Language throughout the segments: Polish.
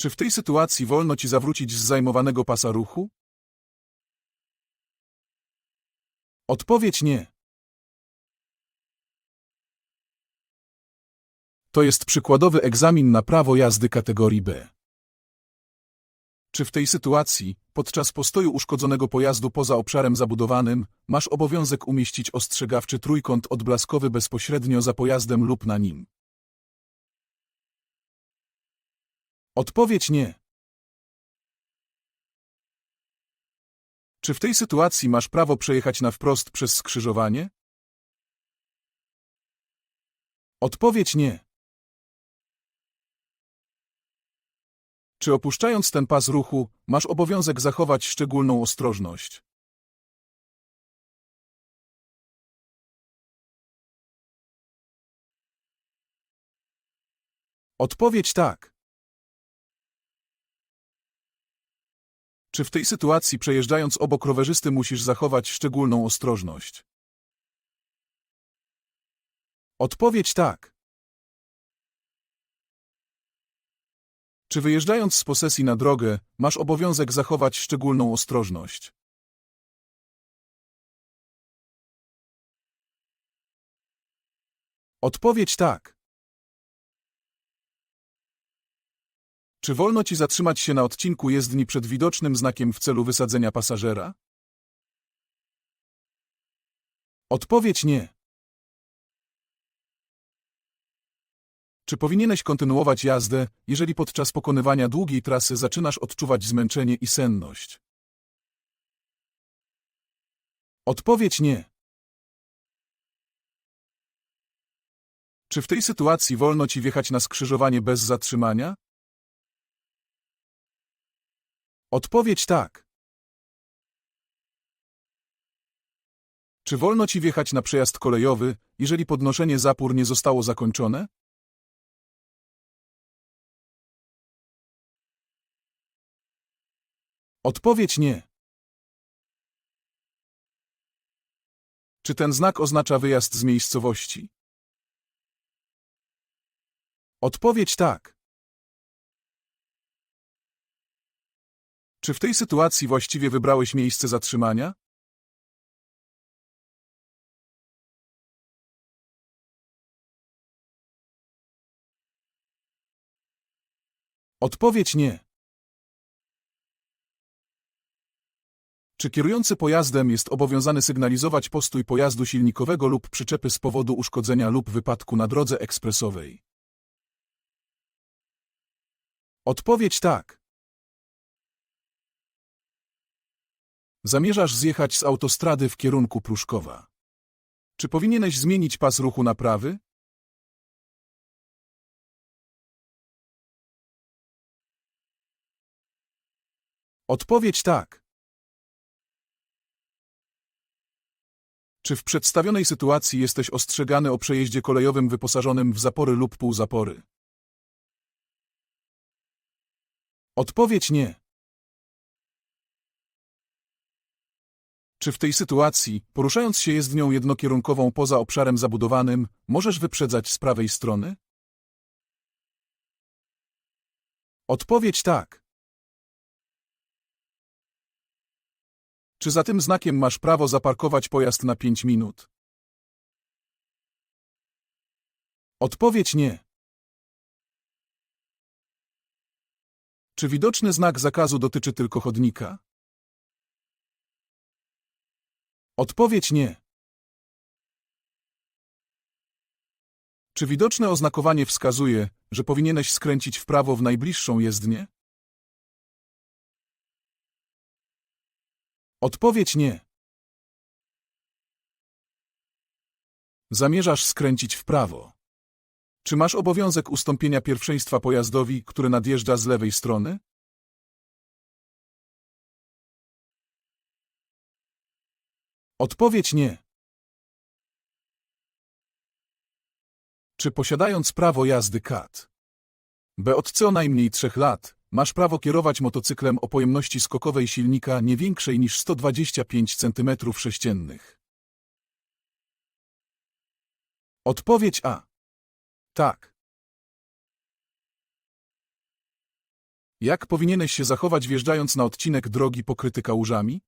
Czy w tej sytuacji wolno ci zawrócić z zajmowanego pasa ruchu? Odpowiedź nie. To jest przykładowy egzamin na prawo jazdy kategorii B. Czy w tej sytuacji, podczas postoju uszkodzonego pojazdu poza obszarem zabudowanym, masz obowiązek umieścić ostrzegawczy trójkąt odblaskowy bezpośrednio za pojazdem lub na nim? Odpowiedź nie. Czy w tej sytuacji masz prawo przejechać na wprost przez skrzyżowanie? Odpowiedź nie. Czy opuszczając ten pas ruchu, masz obowiązek zachować szczególną ostrożność? Odpowiedź tak. Czy w tej sytuacji przejeżdżając obok rowerzysty musisz zachować szczególną ostrożność? Odpowiedź tak. Czy wyjeżdżając z posesji na drogę, masz obowiązek zachować szczególną ostrożność? Odpowiedź tak. Czy wolno ci zatrzymać się na odcinku jezdni przed widocznym znakiem w celu wysadzenia pasażera? Odpowiedź nie. Czy powinieneś kontynuować jazdę, jeżeli podczas pokonywania długiej trasy zaczynasz odczuwać zmęczenie i senność? Odpowiedź nie. Czy w tej sytuacji wolno ci wjechać na skrzyżowanie bez zatrzymania? Odpowiedź tak. Czy wolno ci wjechać na przejazd kolejowy, jeżeli podnoszenie zapór nie zostało zakończone? Odpowiedź nie. Czy ten znak oznacza wyjazd z miejscowości? Odpowiedź tak. Czy w tej sytuacji właściwie wybrałeś miejsce zatrzymania? Odpowiedź nie. Czy kierujący pojazdem jest obowiązany sygnalizować postój pojazdu silnikowego lub przyczepy z powodu uszkodzenia lub wypadku na drodze ekspresowej? Odpowiedź tak. Zamierzasz zjechać z autostrady w kierunku Pruszkowa. Czy powinieneś zmienić pas ruchu na prawy? Odpowiedź tak. Czy w przedstawionej sytuacji jesteś ostrzegany o przejeździe kolejowym wyposażonym w zapory lub półzapory? Odpowiedź nie. Czy w tej sytuacji, poruszając się jezdnią jednokierunkową poza obszarem zabudowanym, możesz wyprzedzać z prawej strony? Odpowiedź tak. Czy za tym znakiem masz prawo zaparkować pojazd na 5 minut? Odpowiedź nie. Czy widoczny znak zakazu dotyczy tylko chodnika? Odpowiedź nie. Czy widoczne oznakowanie wskazuje, że powinieneś skręcić w prawo w najbliższą jezdnię? Odpowiedź nie. Zamierzasz skręcić w prawo. Czy masz obowiązek ustąpienia pierwszeństwa pojazdowi, który nadjeżdża z lewej strony? Odpowiedź nie. Czy posiadając prawo jazdy KAT B od co najmniej trzech lat, masz prawo kierować motocyklem o pojemności skokowej silnika nie większej niż 125 cm3? Odpowiedź A. Tak. Jak powinieneś się zachować wjeżdżając na odcinek drogi pokryty kałużami?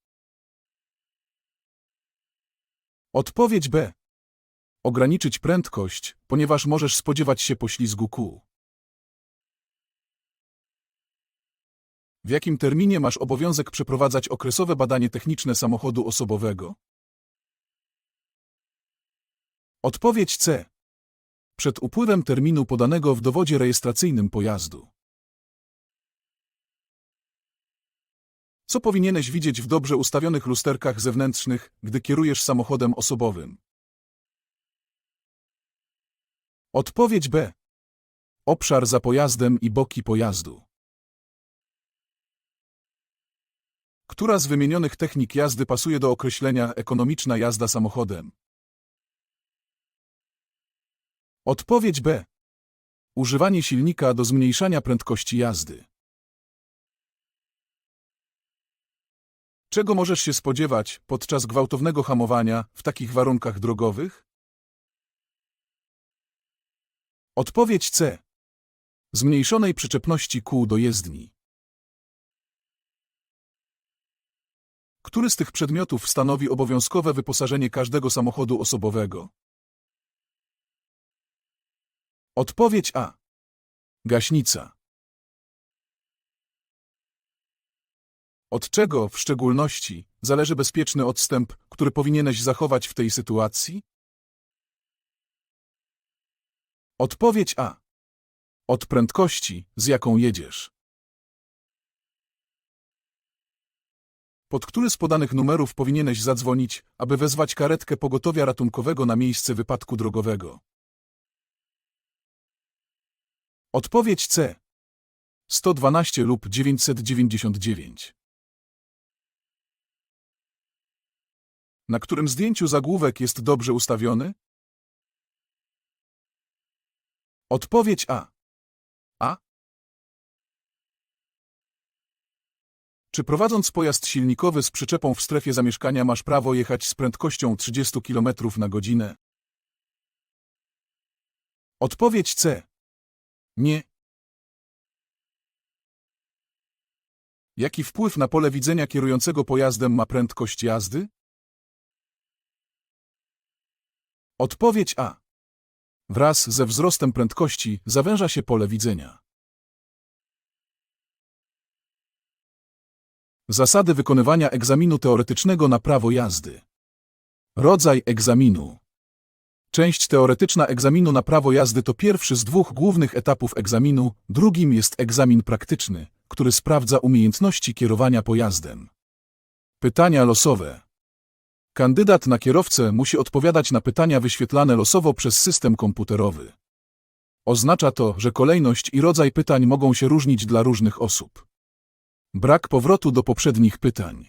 Odpowiedź B. Ograniczyć prędkość, ponieważ możesz spodziewać się poślizgu kół. W jakim terminie masz obowiązek przeprowadzać okresowe badanie techniczne samochodu osobowego? Odpowiedź C. Przed upływem terminu podanego w dowodzie rejestracyjnym pojazdu. Co powinieneś widzieć w dobrze ustawionych lusterkach zewnętrznych, gdy kierujesz samochodem osobowym? Odpowiedź B. Obszar za pojazdem i boki pojazdu. Która z wymienionych technik jazdy pasuje do określenia ekonomiczna jazda samochodem? Odpowiedź B. Używanie silnika do zmniejszania prędkości jazdy. Czego możesz się spodziewać podczas gwałtownego hamowania w takich warunkach drogowych? Odpowiedź C. Zmniejszonej przyczepności kół do jezdni. Który z tych przedmiotów stanowi obowiązkowe wyposażenie każdego samochodu osobowego? Odpowiedź A. Gaśnica. Od czego, w szczególności, zależy bezpieczny odstęp, który powinieneś zachować w tej sytuacji? Odpowiedź A. Od prędkości, z jaką jedziesz. Pod który z podanych numerów powinieneś zadzwonić, aby wezwać karetkę pogotowia ratunkowego na miejsce wypadku drogowego? Odpowiedź C. 112 lub 999. Na którym zdjęciu zagłówek jest dobrze ustawiony? Odpowiedź A. A. Czy prowadząc pojazd silnikowy z przyczepą w strefie zamieszkania masz prawo jechać z prędkością 30 km na godzinę? Odpowiedź C. Nie. Jaki wpływ na pole widzenia kierującego pojazdem ma prędkość jazdy? Odpowiedź A. Wraz ze wzrostem prędkości zawęża się pole widzenia. Zasady wykonywania egzaminu teoretycznego na prawo jazdy. Rodzaj egzaminu. Część teoretyczna egzaminu na prawo jazdy to pierwszy z dwóch głównych etapów egzaminu, drugim jest egzamin praktyczny, który sprawdza umiejętności kierowania pojazdem. Pytania losowe. Kandydat na kierowcę musi odpowiadać na pytania wyświetlane losowo przez system komputerowy. Oznacza to, że kolejność i rodzaj pytań mogą się różnić dla różnych osób. Brak powrotu do poprzednich pytań.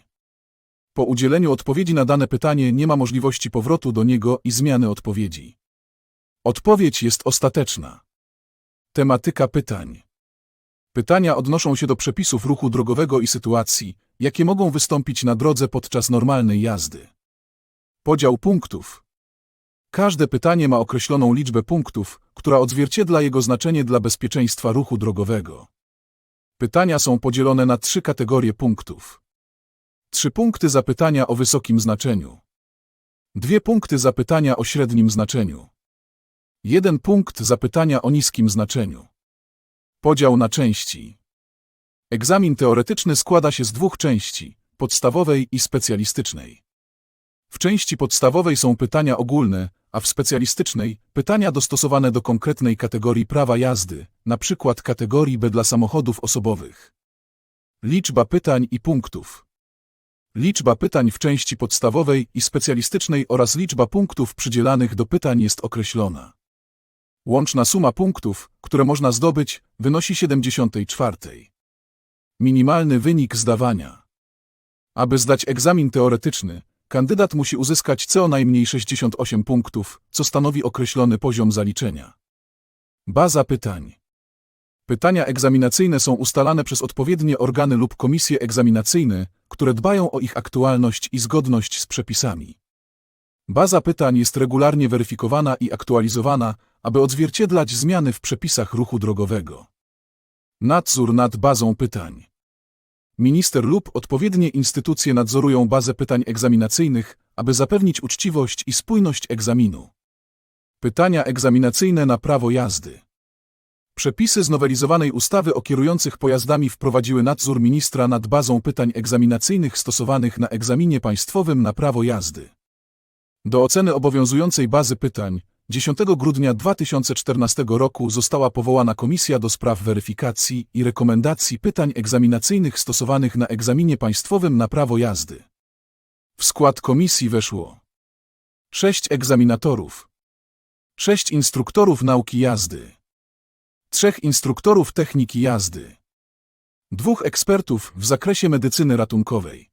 Po udzieleniu odpowiedzi na dane pytanie nie ma możliwości powrotu do niego i zmiany odpowiedzi. Odpowiedź jest ostateczna. Tematyka pytań. Pytania odnoszą się do przepisów ruchu drogowego i sytuacji, jakie mogą wystąpić na drodze podczas normalnej jazdy. Podział punktów. Każde pytanie ma określoną liczbę punktów, która odzwierciedla jego znaczenie dla bezpieczeństwa ruchu drogowego. Pytania są podzielone na trzy kategorie punktów. Trzy punkty zapytania o wysokim znaczeniu. Dwie punkty zapytania o średnim znaczeniu. Jeden punkt zapytania o niskim znaczeniu. Podział na części. Egzamin teoretyczny składa się z dwóch części, podstawowej i specjalistycznej. W części podstawowej są pytania ogólne, a w specjalistycznej pytania dostosowane do konkretnej kategorii prawa jazdy, przykład kategorii B dla samochodów osobowych. Liczba pytań i punktów. Liczba pytań w części podstawowej i specjalistycznej oraz liczba punktów przydzielanych do pytań jest określona. Łączna suma punktów, które można zdobyć, wynosi 74. Minimalny wynik zdawania. Aby zdać egzamin teoretyczny, kandydat musi uzyskać co najmniej 68 punktów, co stanowi określony poziom zaliczenia. Baza pytań. Pytania egzaminacyjne są ustalane przez odpowiednie organy lub komisje egzaminacyjne, które dbają o ich aktualność i zgodność z przepisami. Baza pytań jest regularnie weryfikowana i aktualizowana, aby odzwierciedlać zmiany w przepisach ruchu drogowego. Nadzór nad bazą pytań. Minister lub odpowiednie instytucje nadzorują bazę pytań egzaminacyjnych, aby zapewnić uczciwość i spójność egzaminu. Pytania egzaminacyjne na prawo jazdy. Przepisy znowelizowanej ustawy o kierujących pojazdami wprowadziły nadzór ministra nad bazą pytań egzaminacyjnych stosowanych na egzaminie państwowym na prawo jazdy. Do oceny obowiązującej bazy pytań 10 grudnia 2014 roku została powołana Komisja do spraw weryfikacji i rekomendacji pytań egzaminacyjnych stosowanych na egzaminie państwowym na prawo jazdy. W skład komisji weszło sześć egzaminatorów, sześć instruktorów nauki jazdy, trzech instruktorów techniki jazdy, dwóch ekspertów w zakresie medycyny ratunkowej,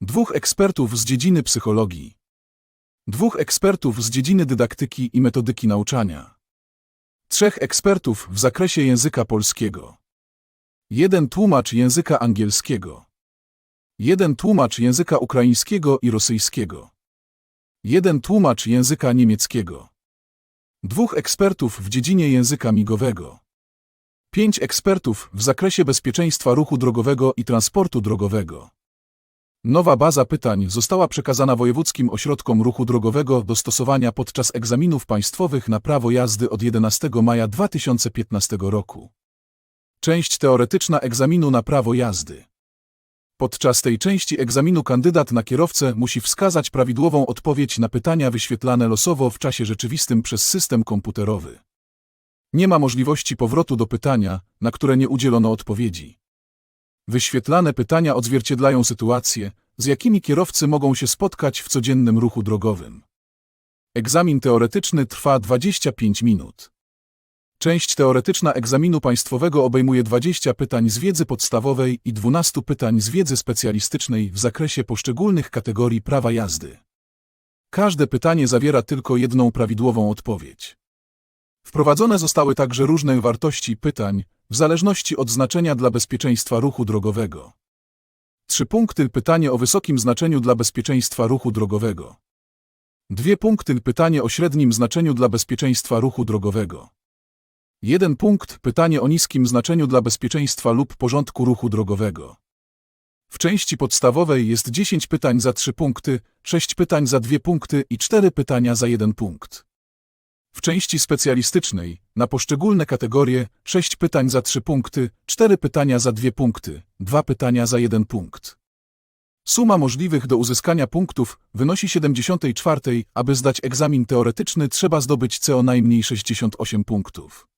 dwóch ekspertów z dziedziny psychologii, dwóch ekspertów z dziedziny dydaktyki i metodyki nauczania, trzech ekspertów w zakresie języka polskiego, jeden tłumacz języka angielskiego, jeden tłumacz języka ukraińskiego i rosyjskiego, jeden tłumacz języka niemieckiego, dwóch ekspertów w dziedzinie języka migowego, pięć ekspertów w zakresie bezpieczeństwa ruchu drogowego i transportu drogowego. Nowa baza pytań została przekazana wojewódzkim ośrodkom ruchu drogowego do stosowania podczas egzaminów państwowych na prawo jazdy od 11 maja 2015 roku. Część teoretyczna egzaminu na prawo jazdy. Podczas tej części egzaminu kandydat na kierowcę musi wskazać prawidłową odpowiedź na pytania wyświetlane losowo w czasie rzeczywistym przez system komputerowy. Nie ma możliwości powrotu do pytania, na które nie udzielono odpowiedzi. Wyświetlane pytania odzwierciedlają sytuacje, z jakimi kierowcy mogą się spotkać w codziennym ruchu drogowym. Egzamin teoretyczny trwa 25 minut. Część teoretyczna egzaminu państwowego obejmuje 20 pytań z wiedzy podstawowej i 12 pytań z wiedzy specjalistycznej w zakresie poszczególnych kategorii prawa jazdy. Każde pytanie zawiera tylko jedną prawidłową odpowiedź. Wprowadzone zostały także różne wartości pytań, w zależności od znaczenia dla bezpieczeństwa ruchu drogowego. Trzy punkty pytanie o wysokim znaczeniu dla bezpieczeństwa ruchu drogowego. Dwie punkty pytanie o średnim znaczeniu dla bezpieczeństwa ruchu drogowego. Jeden punkt pytanie o niskim znaczeniu dla bezpieczeństwa lub porządku ruchu drogowego. W części podstawowej jest 10 pytań za 3 punkty, 6 pytań za 2 punkty i 4 pytania za 1 punkt. W części specjalistycznej, na poszczególne kategorie, 6 pytań za 3 punkty, 4 pytania za 2 punkty, 2 pytania za 1 punkt. Suma możliwych do uzyskania punktów wynosi 74. Aby zdać egzamin teoretyczny trzeba zdobyć co najmniej 68 punktów.